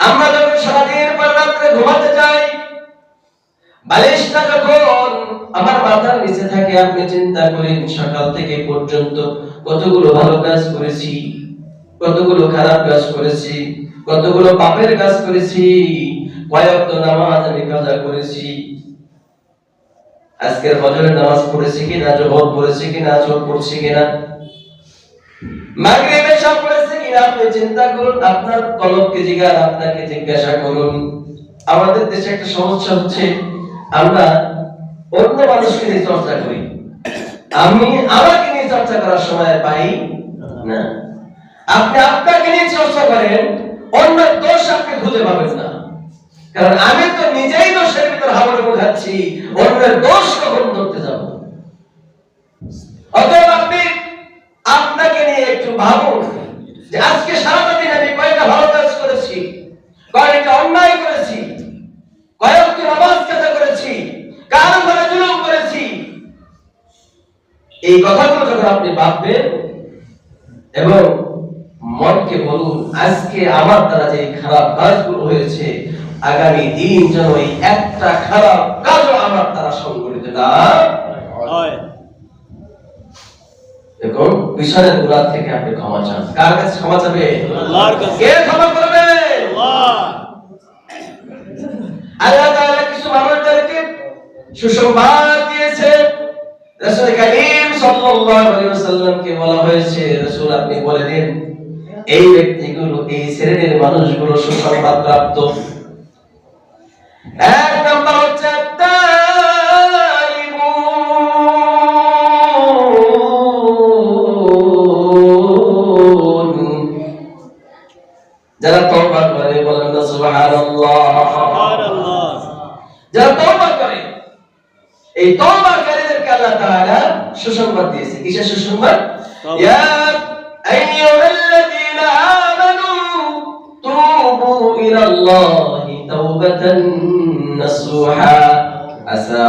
আমরা যখন সারাদিন পর রাত্রে ঘুমাতে যাই, বালিশটা যখন আমার মাথার নিচে থাকে, আপনি চিন্তা করেন সকাল থেকে পর্যন্ত কতগুলো ভালো কাজ করেছি, কতগুলো খারাপ কাজ করেছি, কতগুলো পাপের কাজ করেছি কয়েকটা নামাজ আমি কাজা করেছি। আজকের ফজরের নামাজ পড়েছি কিনা, জোহর পড়েছি কিনা আসর পড়ছি কিনা। মাগরিবে সব পড়েছে আপনি চিন্তা করুন, আপনার কলবকে জিজ্ঞাসা আপনাকে জিজ্ঞাসা করুন। আমাদের দেশে একটা সমস্যা হচ্ছে, আমরা অন্য মানুষকে নিয়ে চর্চা করি। আমি আমাকে নিয়ে চর্চা করার সময় পাই না। আপনি আপনাকে নিয়ে চর্চা করেন অন্য দোষ আপনি খুঁজে পাবেন না। কারণ আমি তো নিজেই দোষের ভিতর হাবুডুবু খাচ্ছি অন্যের দোষ কখন ধরতে যাব। অতএব আপনি আপনাকে নিয়ে একটু ভাবুন আজকে সারাটা দিন আমি কয়টা ভালো কাজ করেছি কয়টা অন্যায় করেছি, কয়েকটি নামাজ কাজা করেছি কার উপরে জুলুম করেছি। এই কথাগুলো যখন আপনি ভাববেন এবং মনকে বলুন, আজকে আমার দ্বারা যে খারাপ কাজগুলো হয়েছে, আগামী দিন যেন একটা খারাপ কাজও আমার দ্বারা সংঘটিত না দেখুন পিছনের গুণা থেকে আপনি ক্ষমা চান। কার কাছে ক্ষমা চাবে? আল্লাহর কাছে। কে ক্ষমা করবে? আল্লাহ। আল্লাহ তাআলা কিছু মানুষদেরকে সুসংবাদ দিয়েছে। রাসূল করিম সাল্লাল্লাহু আলাইহি ওয়াসাল্লামকে বলা হয়েছে রাসূল আপনি বলে দিন এই ব্যক্তিগুলো এই শ্রেণির মানুষগুলো সুসংবাদ প্রাপ্ত। এক নম্বর হচ্ছে যারা তওবা করে বলেন না সুবহানাল্লাহ। সুবহানাল্লাহ। যারা তওবা করে এই তওবাকারীদেরকে আল্লাহ তাআলা সুসংবাদ দিয়েছে। কিসের সুসংবাদ। ইয়া আইয়ুহাল্লাযীনা আমানু তুবু ইলাল্লাহি তাওবাতান নাসুহা। আসা